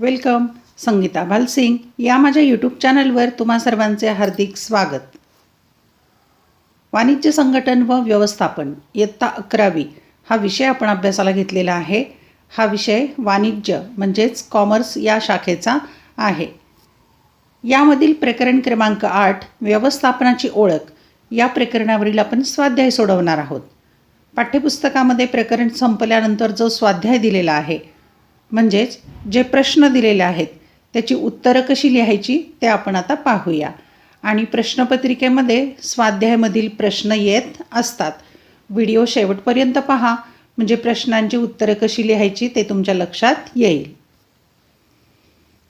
Welcome Sangeeta Bhalsingh या माझ्या YouTube चॅनलवर तुम्हा सर्वांचे हार्दिक स्वागत. वाणिज्य संघटन व व्यवस्थापन इयत्ता अकरावी हा विषय आपण अभ्यासाला घेतलेला आहे. हा विषय वाणिज्य म्हणजेच कॉमर्स या शाखेचा आहे. यामधील प्रकरण क्रमांक आठ व्यवस्थापनाची ओळख. या प्रकरणावरील आपण स्वाध्याय सोडवणार आहोत. पाठ्यपुस्तकामध्ये प्रकरण संपल्यानंतर जो स्वाध्याय दिलेला आहे म्हणजेच जे प्रश्न दिलेले आहेत त्याची उत्तरं कशी लिहायची ते आपण आता पाहूया. आणि प्रश्नपत्रिकेमध्ये स्वाध्यायामधील प्रश्न येत असतात. व्हिडिओ शेवटपर्यंत पहा म्हणजे प्रश्नांची उत्तरं कशी लिहायची ते तुमच्या लक्षात येईल.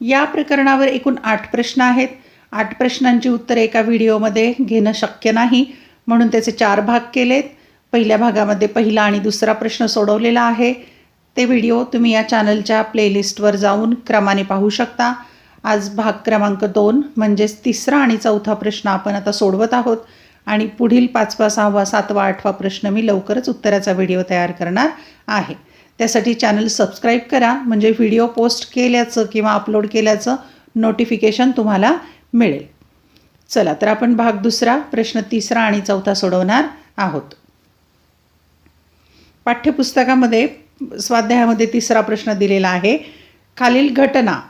या प्रकरणावर एकूण आठ प्रश्न आहेत. आठ प्रश्नांची उत्तरे एका व्हिडिओमध्ये घेणं शक्य नाही म्हणून त्याचे चार भाग केलेत. पहिल्या भागामध्ये पहिला आणि दुसरा प्रश्न सोडवलेला आहे. ते व्हिडिओ तुम्ही या चॅनलच्या प्लेलिस्टवर जाऊन क्रमाने पाहू शकता. आज भाग क्रमांक दोन म्हणजेच तिसरा आणि चौथा प्रश्न आपण आता सोडवत आहोत. आणि पुढील पाचवा सहावा सातवा आठवा प्रश्न मी लवकरच उत्तराचा व्हिडिओ तयार करणार आहे. त्यासाठी चॅनल सबस्क्राईब करा म्हणजे व्हिडिओ पोस्ट केल्याचं किंवा अपलोड केल्याचं नोटिफिकेशन तुम्हाला मिळेल. चला तर आपण भाग दुसरा प्रश्न तिसरा आणि चौथा सोडवणार आहोत. पाठ्यपुस्तकामध्ये स्वाध्यायामध्ये तिसरा प्रश्न दिलेला आहे. खालील घटना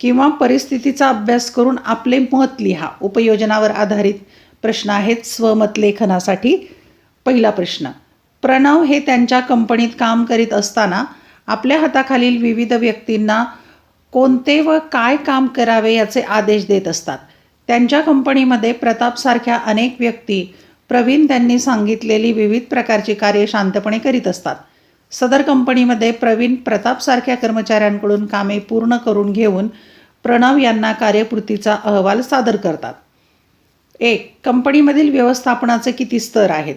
किंवा परिस्थितीचा अभ्यास करून आपले मत लिहा. उपयोजनावर आधारित प्रश्न आहेत स्वमत लेखनासाठी. पहिला प्रश्न प्रणव हे त्यांच्या कंपनीत काम करीत असताना आपल्या हाताखालील विविध व्यक्तींना कोणते व काय काम करावे याचे आदेश देत असतात. त्यांच्या कंपनीमध्ये प्रतापसारख्या अनेक व्यक्ती प्रवीण त्यांनी सांगितलेली विविध प्रकारची कार्ये शांतपणे करीत असतात. सदर कंपनीमध्ये प्रवीण प्रतापसारख्या कर्मचाऱ्यांकडून कामे पूर्ण करून घेऊन प्रणव यांना कार्यपूर्तीचा अहवाल सादर करतात. एक कंपनीमधील व्यवस्थापनाचे किती स्तर आहेत?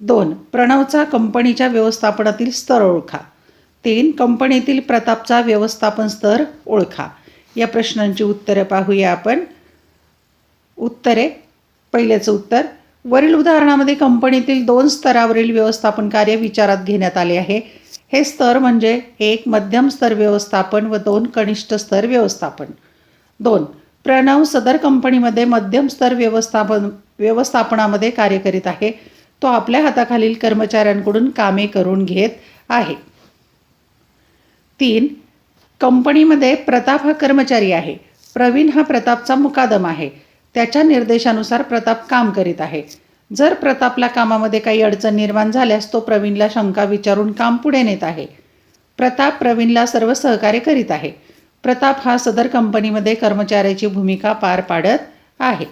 दोन प्रणवचा कंपनीच्या व्यवस्थापनातील स्तर ओळखा. तीन कंपनीतील प्रतापचा व्यवस्थापन स्तर ओळखा. या प्रश्नांची उत्तरे पाहूया आपण. उत्तरे. पहिल्याचं उत्तर वरील उदाहरणामध्ये कंपनीतील दोन स्तरावरील व्यवस्थापन कार्य विचारात घेण्यात आले आहे. हे स्तर म्हणजे एक मध्यम स्तर व्यवस्थापन व दोन कनिष्ठ स्तर व्यवस्थापन. दोन प्रणव सदर कंपनीमध्ये मध्यम स्तर व्यवस्थापन व्यवस्थापनामध्ये कार्य करीत आहे. तो आपल्या हाताखालील कर्मचाऱ्यांकडून कामे करून घेत आहे. तीन कंपनीमध्ये प्रताप हा कर्मचारी आहे. प्रवीण हा प्रतापचा मुकादम आहे. त्याच्या निर्देशानुसार प्रताप काम करीत आहे. जर प्रतापला कामामध्ये काही अडचण निर्माण झाल्यास तो प्रवीणला शंका विचारून काम पुढे नेत आहे. प्रताप प्रवीणला सर्व सहकार्य करीत आहे. प्रताप हा सदर कंपनीमध्ये कर्मचाऱ्याची भूमिका पार पाडत आहे.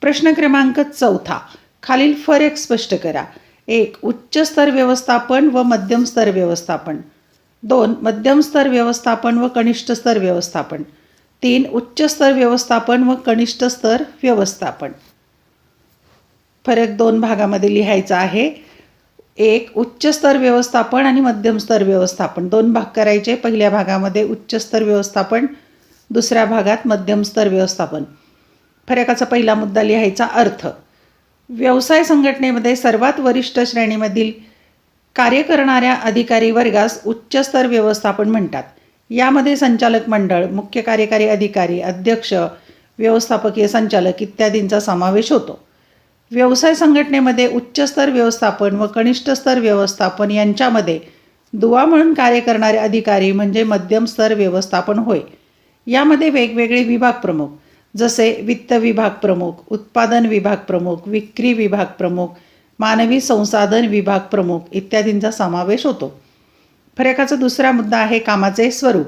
प्रश्न क्रमांक चौथा. खालील फरक स्पष्ट करा. एक उच्च स्तर व्यवस्थापन व मध्यम स्तर व्यवस्थापन. दोन मध्यम स्तर व्यवस्थापन व कनिष्ठ स्तर व्यवस्थापन. तीन उच्च स्तर व्यवस्थापन व कनिष्ठ स्तर व्यवस्थापन. फरक दोन भागामध्ये लिहायचा आहे. एक उच्च स्तर व्यवस्थापन आणि मध्यम स्तर व्यवस्थापन. दोन भाग करायचे. पहिल्या भागामध्ये उच्च स्तर व्यवस्थापन दुसऱ्या भागात मध्यम स्तर व्यवस्थापन. फरकाचा पहिला मुद्दा लिहायचा अर्थ. व्यवसाय संघटनेमध्ये सर्वात वरिष्ठ श्रेणीमधील कार्य करणाऱ्या अधिकारी वर्गास उच्च स्तर व्यवस्थापन म्हणतात. यामध्ये संचालक मंडळ मुख्य कार्यकारी अधिकारी अध्यक्ष व्यवस्थापकीय संचालक इत्यादींचा समावेश होतो. व्यवसाय संघटनेमध्ये उच्च स्तर व्यवस्थापन व कनिष्ठ स्तर व्यवस्थापन यांच्यामध्ये दुवा म्हणून कार्य करणारे अधिकारी म्हणजे मध्यम स्तर व्यवस्थापन होय. यामध्ये वेगवेगळे विभाग प्रमुख जसे वित्त विभाग प्रमुख उत्पादन विभाग प्रमुख विक्री विभाग प्रमुख मानवी संसाधन विभाग प्रमुख इत्यादींचा समावेश होतो. फरकाचा दुसरा मुद्दा आहे कामाचे स्वरूप.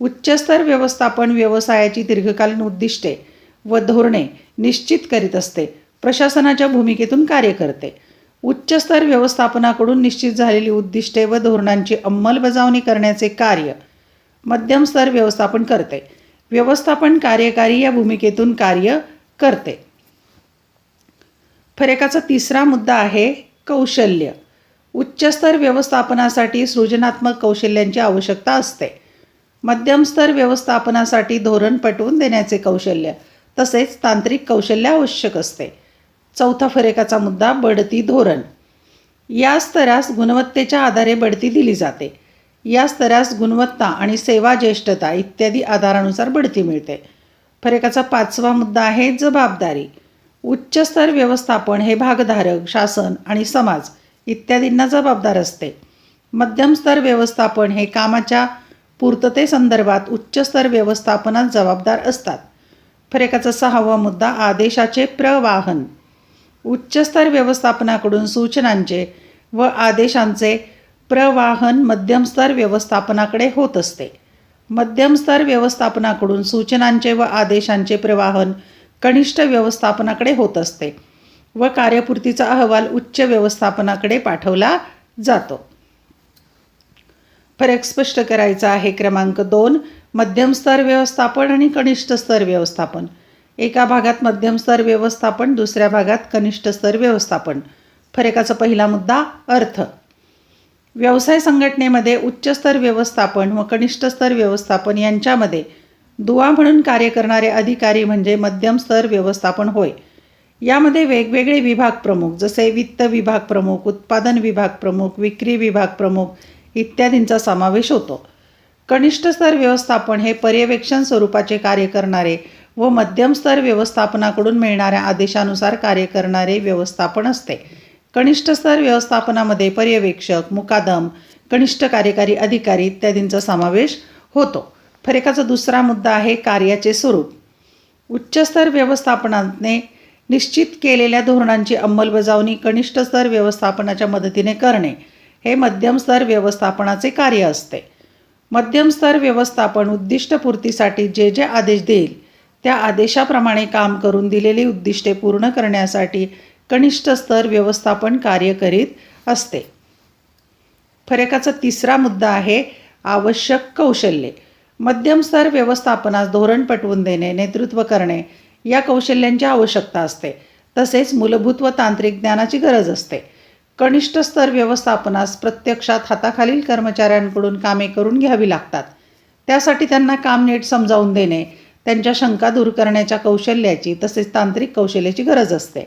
उच्चस्तर व्यवस्थापन व्यवसायाची दीर्घकालीन उद्दिष्टे व धोरणे निश्चित करीत असते. प्रशासनाच्या भूमिकेतून कार्य करते. उच्चस्तर व्यवस्थापनाकडून निश्चित झालेली उद्दिष्टे व धोरणांची अंमलबजावणी करण्याचे कार्य मध्यम स्तर व्यवस्थापन करते. व्यवस्थापन कार्यकारी या भूमिकेतून कार्य करते. फरकाचा तिसरा मुद्दा आहे कौशल्य. उच्चस्तर व्यवस्थापनासाठी सृजनात्मक कौशल्यांची आवश्यकता असते. मध्यम स्तर व्यवस्थापनासाठी धोरण पटवून देण्याचे कौशल्य तसेच तांत्रिक कौशल्य आवश्यक असते. चौथा फरकाचा मुद्दा बढती धोरण. या स्तरास गुणवत्तेच्या आधारे बढती दिली जाते. या स्तरास गुणवत्ता आणि सेवा ज्येष्ठता इत्यादी आधारानुसार बढती मिळते. फरकाचा पाचवा मुद्दा आहे जबाबदारी. उच्चस्तर व्यवस्थापन हे भागधारक शासन आणि समाज इत्यादींना जबाबदार असते. मध्यमस्तर व्यवस्थापन हे कामाच्या पूर्ततेसंदर्भात उच्च स्तर व्यवस्थापनात जबाबदार असतात. फरकाचा सहावा मुद्दा आदेशाचे प्रवाहन. उच्चस्तर व्यवस्थापनाकडून सूचनांचे व आदेशांचे प्रवाहन मध्यमस्तर व्यवस्थापनाकडे होत असते. मध्यमस्तर व्यवस्थापनाकडून सूचनांचे व आदेशांचे प्रवाहन कनिष्ठ व्यवस्थापनाकडे होत असते. व कार्यपूर्तीचा अहवाल उच्च व्यवस्थापनाकडे पाठवला जातो. फरक स्पष्ट करायचा आहे. क्रमांक दोन मध्यम स्तर व्यवस्थापन आणि कनिष्ठ स्तर व्यवस्थापन. एका भागात मध्यम स्तर व्यवस्थापन दुसऱ्या भागात कनिष्ठ स्तर व्यवस्थापन. फरकाचा पहिला मुद्दा अर्थ. व्यवसाय संघटनेमध्ये उच्च स्तर व्यवस्थापन व कनिष्ठ स्तर व्यवस्थापन यांच्यामध्ये दुवा म्हणून कार्य करणारे अधिकारी म्हणजे मध्यम स्तर व्यवस्थापन होय. यामध्ये वेगवेगळे विभाग प्रमुख जसे वित्त विभाग प्रमुख उत्पादन विभाग प्रमुख विक्री विभाग प्रमुख इत्यादींचा समावेश होतो. कनिष्ठ स्तर व्यवस्थापन हे पर्यवेक्षण स्वरूपाचे कार्य करणारे व मध्यम स्तर व्यवस्थापनाकडून मिळणाऱ्या आदेशानुसार कार्य करणारे व्यवस्थापन असते. कनिष्ठ स्तर व्यवस्थापनामध्ये पर्यवेक्षक मुकादम कनिष्ठ कार्यकारी अधिकारी इत्यादींचा समावेश होतो. फरकाचा दुसरा मुद्दा आहे कार्याचे स्वरूप. उच्च स्तर व्यवस्थापनाने निश्चित केलेल्या धोरणांची अंमलबजावणी कनिष्ठ स्तर व्यवस्थापनाच्या मदतीने करणे हे मध्यम स्तर व्यवस्थापनाचे कार्य असते. मध्यम स्तर व्यवस्थापन उद्दिष्टपूर्तीसाठी जे जे आदेश देईल त्या आदेशाप्रमाणे काम करून दिलेली उद्दिष्टे पूर्ण करण्यासाठी कनिष्ठ स्तर व्यवस्थापन कार्य करीत असते. फरकाचा तिसरा मुद्दा आहे आवश्यक कौशल्ये. मध्यम स्तर व्यवस्थापनास धोरण पटवून देणे नेतृत्व करणे या कौशल्यांची आवश्यकता असते. तसेच मूलभूत व तांत्रिक ज्ञानाची गरज असते. कनिष्ठ स्तर व्यवस्थापनास प्रत्यक्षात हाताखालील कर्मचाऱ्यांकडून कामे करून घ्यावी लागतात. त्यासाठी त्यांना काम नीट समजावून देणे त्यांच्या शंका दूर करण्याच्या कौशल्याची तसेच तांत्रिक कौशल्याची गरज असते.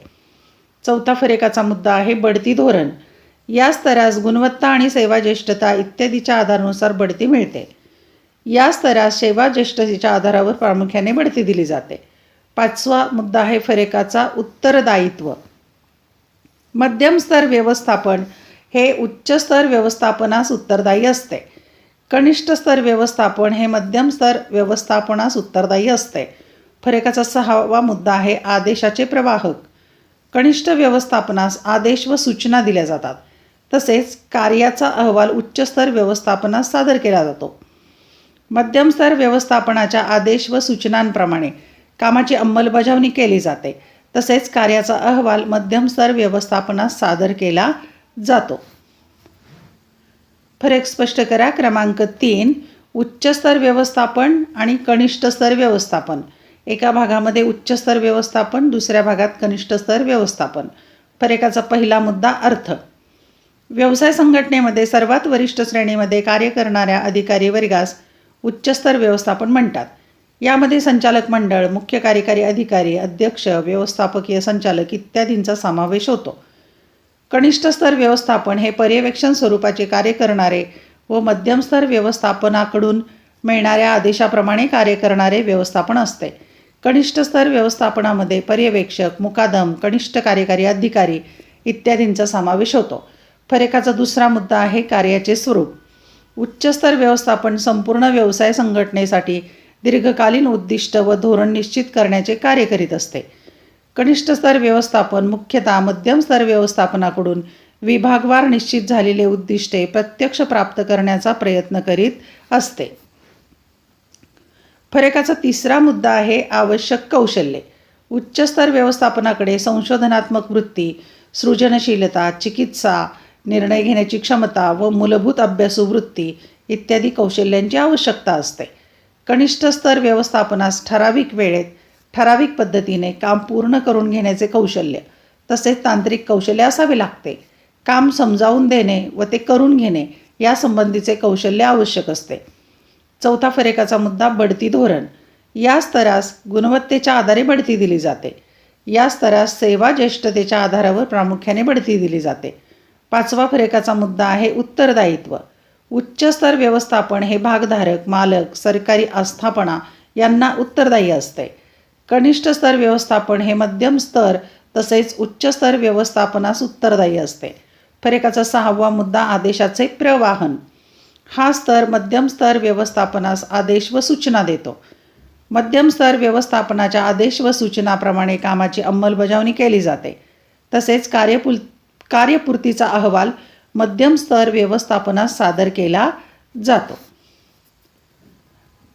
चौथा फरेकाचा मुद्दा आहे बढती धोरण. या स्तरास गुणवत्ता आणि सेवा ज्येष्ठता इत्यादीच्या आधारानुसार बढती मिळते. या स्तरास सेवा ज्येष्ठतेच्या आधारावर प्रामुख्याने बढती दिली जाते. पाचवा मुद्दा आहे फरकाचा उत्तरदायित्व. मध्यम स्तर व्यवस्थापन हे उच्च स्तर व्यवस्थापनास उत्तरदायी असते. कनिष्ठ स्तर व्यवस्थापन हे मध्यम स्तर व्यवस्थापनास उत्तरदायी असते. फरकाचा सहावा मुद्दा आहे आदेशाचे प्रवाहक. कनिष्ठ व्यवस्थापनास आदेश व सूचना दिल्या जातात. तसेच कार्याचा अहवाल उच्च स्तर व्यवस्थापनास सादर केला जातो. मध्यम स्तर व्यवस्थापनाच्या आदेश व सूचनांप्रमाणे कामाची अंमलबजावणी केली जाते. तसेच कार्याचा अहवाल मध्यम स्तर व्यवस्थापनास सादर केला जातो. फरक स्पष्ट करा. क्रमांक तीन उच्च स्तर व्यवस्थापन आणि कनिष्ठ स्तर व्यवस्थापन. एका भागामध्ये उच्च स्तर व्यवस्थापन दुसऱ्या भागात कनिष्ठ स्तर व्यवस्थापन. फरकाचा पहिला मुद्दा अर्थ. व्यवसाय संघटनेमध्ये सर्वात वरिष्ठ श्रेणीमध्ये कार्य करणाऱ्या अधिकारी वर्गास उच्चस्तर व्यवस्थापन म्हणतात. यामध्ये संचालक मंडळ मुख्य कार्यकारी अधिकारी अध्यक्ष व्यवस्थापकीय संचालक इत्यादींचा समावेश होतो. कनिष्ठ स्तर व्यवस्थापन हे पर्यवेक्षण स्वरूपाचे कार्य करणारे व मध्यमस्तर व्यवस्थापनाकडून मिळणाऱ्या आदेशाप्रमाणे कार्य करणारे व्यवस्थापन असते. कनिष्ठ स्तर व्यवस्थापनामध्ये पर्यवेक्षक मुकादम कनिष्ठ कार्यकारी अधिकारी इत्यादींचा समावेश होतो. फरेकाचा दुसरा मुद्दा आहे कार्याचे स्वरूप. उच्चस्तर व्यवस्थापन संपूर्ण व्यवसाय संघटनेसाठी दीर्घकालीन उद्दिष्ट व धोरण निश्चित करण्याचे कार्य करीत असते. कनिष्ठ स्तर व्यवस्थापन मुख्यतः मध्यम स्तर व्यवस्थापनाकडून विभागवार निश्चित झालेले उद्दिष्टे प्रत्यक्ष प्राप्त करण्याचा प्रयत्न करीत असते. फरकाचा तिसरा मुद्दा आहे आवश्यक कौशल्ये. उच्च स्तर व्यवस्थापनाकडे संशोधनात्मक वृत्ती सृजनशीलता चिकित्सा निर्णय घेण्याची क्षमता व मूलभूत अभ्यासू वृत्ती इत्यादी कौशल्यांची आवश्यकता असते. कनिष्ठ स्तर व्यवस्थापनास ठराविक वेळेत ठराविक पद्धतीने काम पूर्ण करून घेण्याचे कौशल्य तसेच तांत्रिक कौशल्य असावे लागते. काम समजावून देणे व ते करून घेणे यासंबंधीचे कौशल्य आवश्यक असते. चौथा फरकाचा मुद्दा बढती धोरण. या स्तरास गुणवत्तेच्या आधारे बढती दिली जाते. या स्तरास सेवा ज्येष्ठतेच्या आधारावर प्रामुख्याने बढती दिली जाते. पाचवा फरकाचा मुद्दा आहे उत्तरदायित्व. उच्च स्तर व्यवस्थापन हे भागधारक मालक सरकारी आस्थापना यांना उत्तरदायी असते. कनिष्ठ स्तर व्यवस्थापन हे मध्यम स्तर तसेच उच्च स्तर व्यवस्थापनास उत्तरदायी असते. फरकाचा सहावा मुद्दा आदेशाचे प्रवाहन. हा स्तर मध्यम स्तर व्यवस्थापनास आदेश व सूचना देतो. मध्यम स्तर व्यवस्थापनाच्या आदेश व सूचनाप्रमाणे कामाची अंमलबजावणी केली जाते. तसेच कार्यपुल कार्यपूर्तीचा अहवाल मध्यम स्तर व्यवस्थापनास सादर केला जातो.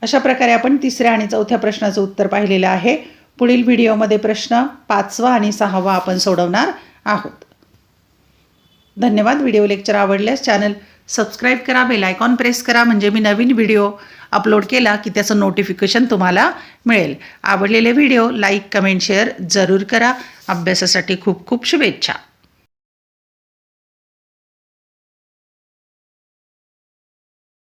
अशा प्रकारे आपण तिसऱ्या आणि चौथ्या प्रश्नाचं उत्तर पाहिलेलं आहे. पुढील व्हिडिओमध्ये प्रश्न पाचवा आणि सहावा आपण सोडवणार आहोत. धन्यवाद. व्हिडिओ लेक्चर आवडल्यास चॅनल सबस्क्राईब करा बेल आयकॉन प्रेस करा म्हणजे मी नवीन व्हिडिओ अपलोड केला की त्याचं नोटिफिकेशन तुम्हाला मिळेल. आवडलेले व्हिडिओ लाईक कमेंट शेअर जरूर करा. अभ्यासासाठी खूप खूप शुभेच्छा.